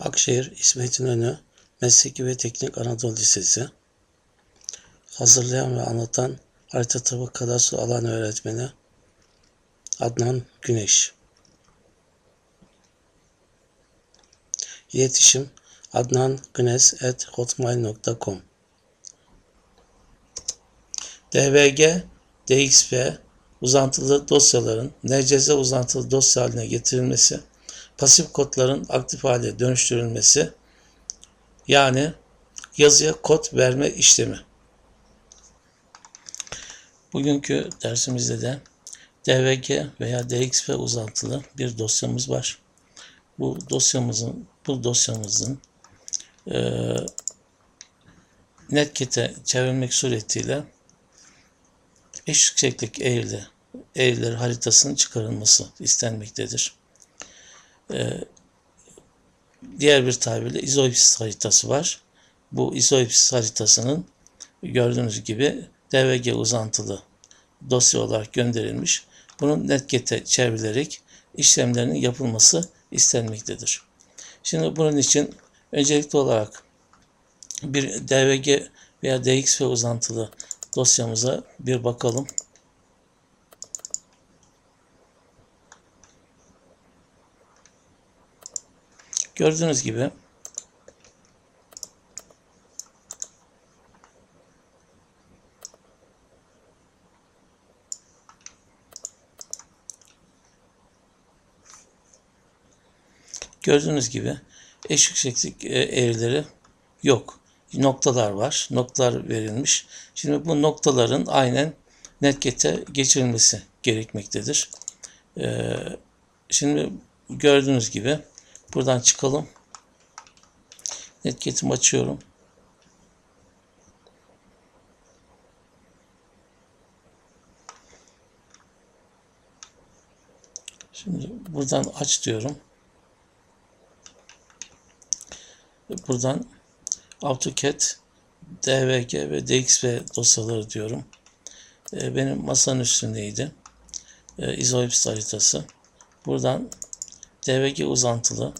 Akşehir İsmet İnönü Mesleki ve Teknik Anadolu Lisesi. Hazırlayan ve anlatan Harita Tabu Kadastro Alan Öğretmeni Adnan Güneş. İletişim adnangünes.hotmail.com DVG, DXP uzantılı dosyaların NCS uzantılı dosya haline getirilmesi, pasif kodların aktif hale dönüştürülmesi, yani yazıya kod verme işlemi. Bugünkü dersimizde de DVG veya DXP uzantılı bir dosyamız var. Bu dosyamızın bu dosyamızın e, Netget'e çevrilmek suretiyle eş yükseklik eğrili eğrileri haritasının çıkarılması istenmektedir. Ee, diğer bir tabirle izoipsis haritası var. Bu izoipsis haritasının gördüğünüz gibi DVG uzantılı dosya olarak gönderilmiş. Bunun netget'e çevrilerek işlemlerinin yapılması istenmektedir. Şimdi bunun için öncelikli olarak bir DVG veya DXP uzantılı dosyamıza bir bakalım. Gördüğünüz gibi Gördüğünüz gibi eş yükseklik e, eğrileri yok. Noktalar var. Noktalar verilmiş. Şimdi bu noktaların aynen netget'e geçirilmesi gerekmektedir. Ee, şimdi gördüğünüz gibi buradan çıkalım. Netget'imi açıyorum. Şimdi buradan aç diyorum. Buradan AutoCAD, DVG ve DXP dosyaları diyorum. Ee, benim masanın üstündeydi. Ee, izoips haritası. Buradan DVG uzantılı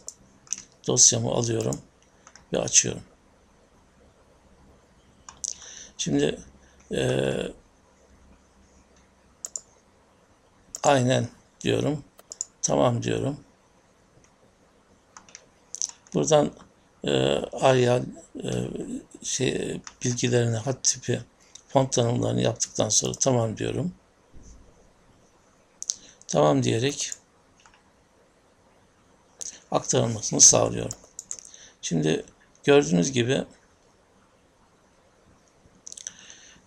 dosyamı alıyorum ve açıyorum. Şimdi e, aynen diyorum. Tamam diyorum. Buradan e, Arial e, şey bilgilerini, hat tipi, font tanımlarını yaptıktan sonra tamam diyorum. Tamam diyerek aktarılmasını sağlıyorum. Şimdi gördüğünüz gibi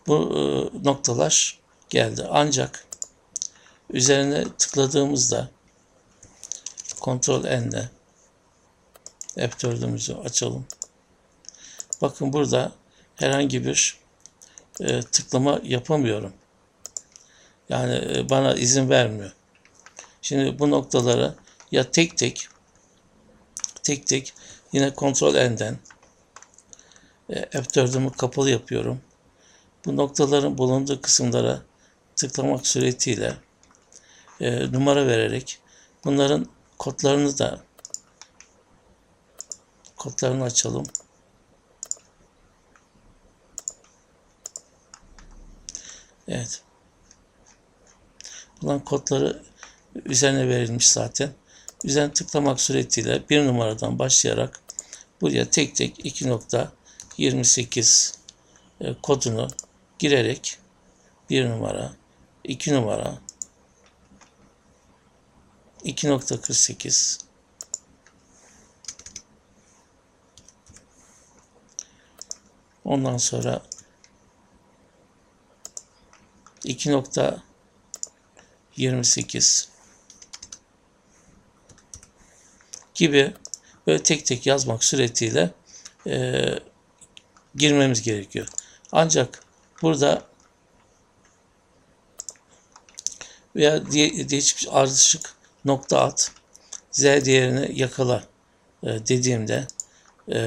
bu e, noktalar geldi. Ancak üzerine tıkladığımızda kontrol N'le F4'ümüzü açalım. Bakın burada herhangi bir e, tıklama yapamıyorum. Yani e, bana izin vermiyor. Şimdi bu noktaları ya tek tek tek tek yine kontrol N'den e, F4'ümü kapalı yapıyorum. Bu noktaların bulunduğu kısımlara tıklamak suretiyle e, numara vererek bunların kodlarını da kodlarını açalım. Evet. Bunların kodları üzerine verilmiş zaten. Üzerine tıklamak suretiyle bir numaradan başlayarak buraya tek tek 2.28 e, kodunu girerek bir numara, iki numara, 2.48 Ondan sonra 2.28 gibi böyle tek tek yazmak suretiyle e, girmemiz gerekiyor. Ancak burada veya değişik ardışık nokta at z değerini yakala e, dediğimde e,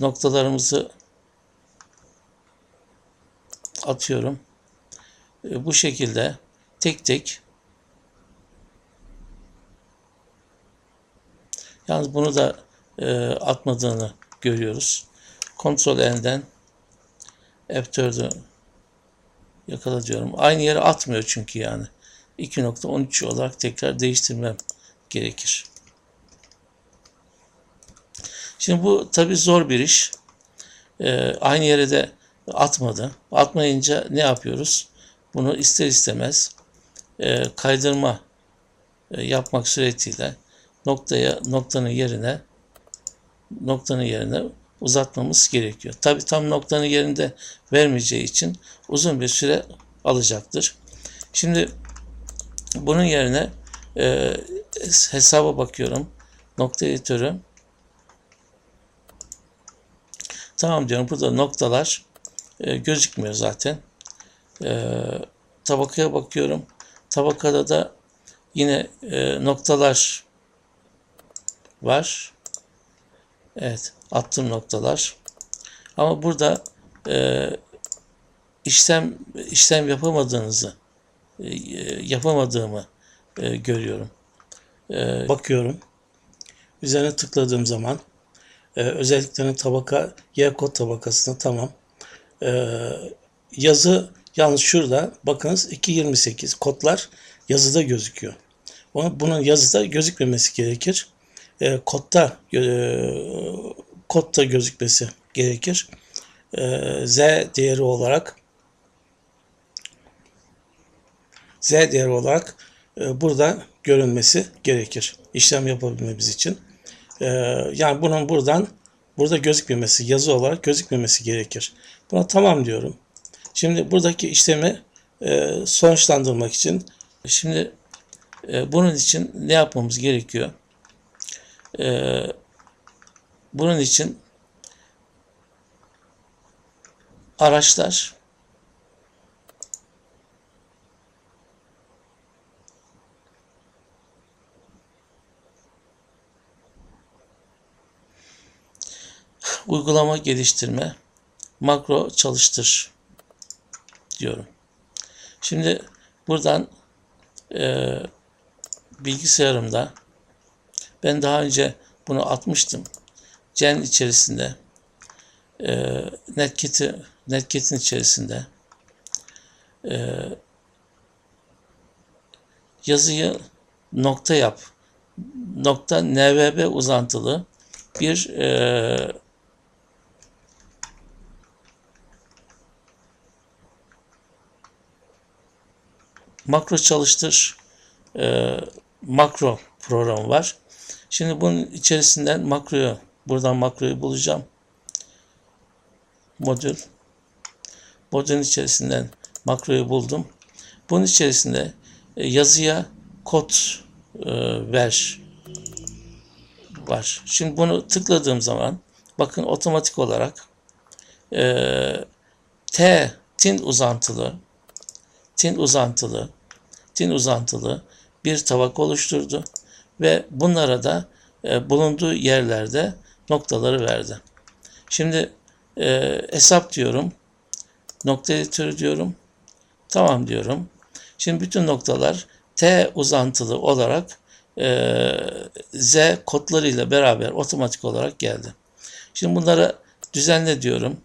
noktalarımızı atıyorum. E, bu şekilde tek tek yalnız bunu da e, atmadığını görüyoruz. Ctrl N'den F4'ü yakala diyorum. Aynı yere atmıyor çünkü yani. 2.13 olarak tekrar değiştirmem gerekir. Şimdi bu tabi zor bir iş. Ee, aynı yere de atmadı. Atmayınca ne yapıyoruz? Bunu ister istemez e, kaydırma e, yapmak suretiyle noktaya noktanın yerine noktanın yerine uzatmamız gerekiyor. Tabi tam noktanın yerinde vermeyeceği için uzun bir süre alacaktır. Şimdi bunun yerine e, hesaba bakıyorum. Nokta editörü. Tamam diyorum. Burada noktalar e, gözükmüyor zaten. E, tabakaya bakıyorum. Tabakada da yine e, noktalar var. Evet. Attım noktalar. Ama burada e, işlem işlem yapamadığınızı e, yapamadığımı e, görüyorum. E, bakıyorum. Üzerine tıkladığım zaman e, özelliklerin tabaka Y kod tabakasına tamam. E, yazı yalnız şurada bakınız 2.28 kodlar yazıda gözüküyor. Bunun yazıda gözükmemesi gerekir. E, kodda e, kodda gözükmesi gerekir. E, Z değeri olarak Z değeri olarak e, burada görünmesi gerekir. İşlem yapabilmemiz için. E, yani bunun buradan burada gözükmemesi, yazı olarak gözükmemesi gerekir. Buna tamam diyorum. Şimdi buradaki işlemi e, sonuçlandırmak için Şimdi e, bunun için ne yapmamız gerekiyor? E, bunun için araçlar uygulama geliştirme makro çalıştır diyorum. Şimdi buradan e, bilgisayarımda ben daha önce bunu atmıştım. Gen içerisinde e, Netkit'i Netkit'in içerisinde e, yazıyı nokta yap nokta nvb uzantılı bir e, makro çalıştır e, makro programı var. Şimdi bunun içerisinden makroyu buradan makroyu bulacağım. Modül modülün içerisinden makroyu buldum. Bunun içerisinde e, yazıya kod e, ver var. Şimdi bunu tıkladığım zaman bakın otomatik olarak e, T tin uzantılı tin uzantılı tin uzantılı bir tabak oluşturdu ve bunlara da e, bulunduğu yerlerde noktaları verdi. Şimdi e, hesap diyorum. Nokta editörü diyorum. Tamam diyorum. Şimdi bütün noktalar T uzantılı olarak e, Z kodlarıyla beraber otomatik olarak geldi. Şimdi bunlara düzenle diyorum.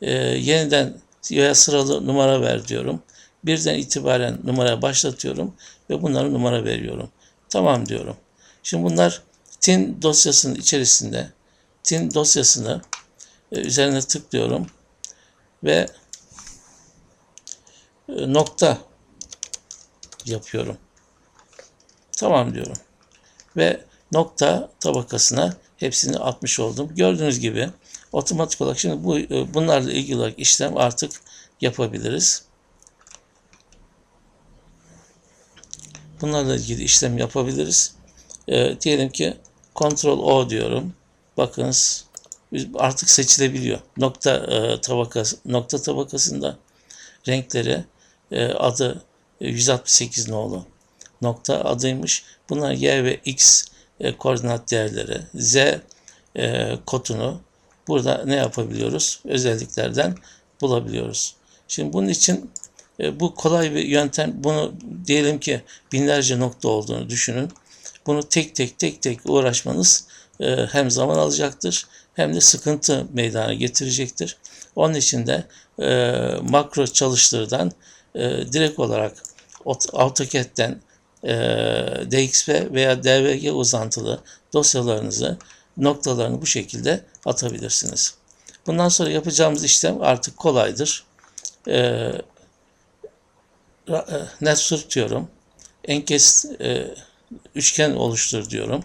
E, yeniden veya sıralı numara ver diyorum. Birden itibaren numara başlatıyorum ve bunlara numara veriyorum. Tamam diyorum. Şimdi bunlar tin dosyasının içerisinde tin dosyasını e, üzerine tıklıyorum ve e, nokta yapıyorum. Tamam diyorum. Ve nokta tabakasına hepsini atmış oldum. Gördüğünüz gibi otomatik olarak şimdi bu e, bunlarla ilgili olarak işlem artık yapabiliriz. Bunlarla ilgili işlem yapabiliriz. E, diyelim ki Ctrl O diyorum. Bakınız artık seçilebiliyor. Nokta e, tabakası nokta tabakasında renkleri e, adı 168 nolu nokta adıymış. Bunlar y ve x e, koordinat değerleri, z e, kodunu burada ne yapabiliyoruz? Özelliklerden bulabiliyoruz. Şimdi bunun için bu kolay bir yöntem. Bunu diyelim ki binlerce nokta olduğunu düşünün. Bunu tek tek tek tek uğraşmanız e, hem zaman alacaktır hem de sıkıntı meydana getirecektir. Onun için de e, makro çalıştırdan e, direkt olarak Aut- AutoCAD'den e, DXP veya DVG uzantılı dosyalarınızı noktalarını bu şekilde atabilirsiniz. Bundan sonra yapacağımız işlem artık kolaydır. E, e, Netscape diyorum. Enkes e, üçgen oluştur diyorum.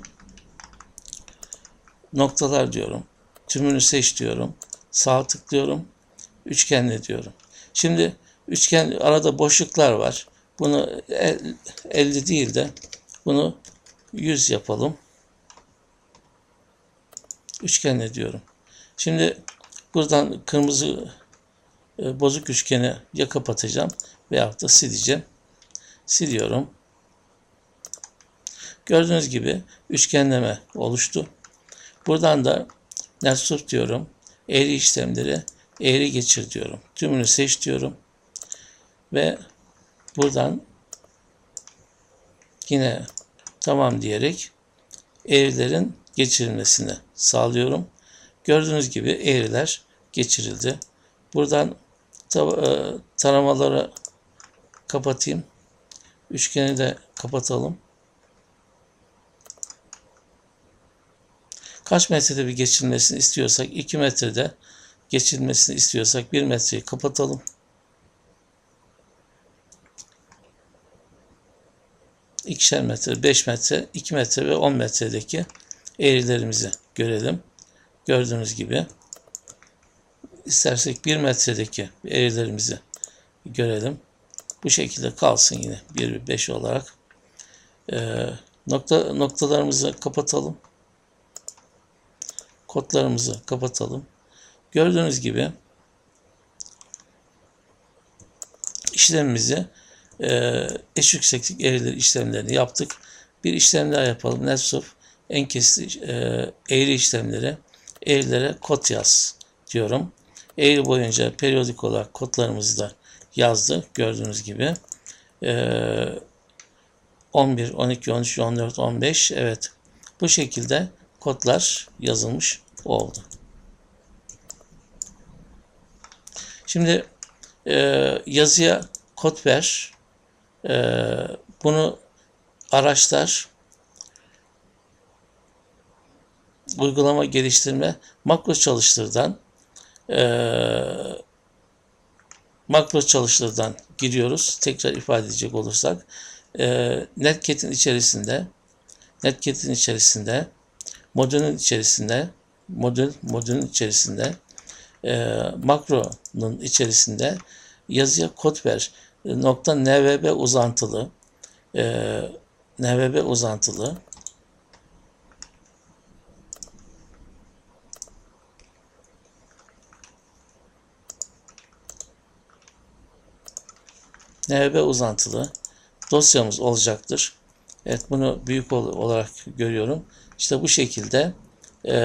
Noktalar diyorum. Tümünü seç diyorum. Sağ tıklıyorum. Üçgenle diyorum. Şimdi üçgen arada boşluklar var. Bunu el- 50 değil de bunu 100 yapalım. Üçgenle diyorum. Şimdi buradan kırmızı bozuk üçgeni ya kapatacağım veyahut da sileceğim. Siliyorum. Gördüğünüz gibi üçgenleme oluştu. Buradan da Netscape diyorum. Eğri işlemleri eğri geçir diyorum. Tümünü seç diyorum. Ve buradan yine tamam diyerek eğrilerin geçirilmesini sağlıyorum. Gördüğünüz gibi eğriler geçirildi. Buradan e, taramaları kapatayım. Üçgeni de kapatalım. Kaç metrede bir geçilmesini istiyorsak 2 metrede geçilmesini istiyorsak 1 metreyi kapatalım. İkişer metre, 5 metre, 2 metre ve 10 metredeki eğrilerimizi görelim. Gördüğünüz gibi istersek 1 metredeki eğrilerimizi görelim. Bu şekilde kalsın yine 1 ve 5 olarak. Ee, nokta noktalarımızı kapatalım. Kodlarımızı kapatalım. Gördüğünüz gibi işlemimizi e, eş yükseklik eğrileri işlemlerini yaptık. Bir işlem daha yapalım. Netscape en kesti e, eğri işlemleri eğrilere kod yaz diyorum. Eğri boyunca periyodik olarak kodlarımızı da yazdı. Gördüğünüz gibi. E, 11, 12, 13, 14, 15 evet. Bu şekilde kodlar yazılmış oldu. Şimdi e, yazıya kod ver. E, bunu araçlar uygulama geliştirme makro çalıştırdan e, makro çalıştırdan giriyoruz. Tekrar ifade edecek olursak e, Netcat'in içerisinde Netcat'in içerisinde modülün içerisinde modül modülün içerisinde e, makronun içerisinde yazıya kod ver nokta nvb uzantılı e, nvb uzantılı nvb uzantılı dosyamız olacaktır. Evet bunu büyük ol- olarak görüyorum. İşte bu şekilde e,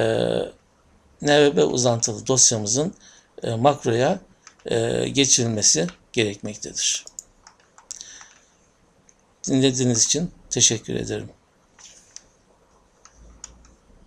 NVB uzantılı dosyamızın e, makroya e, geçirilmesi gerekmektedir. Dinlediğiniz için teşekkür ederim.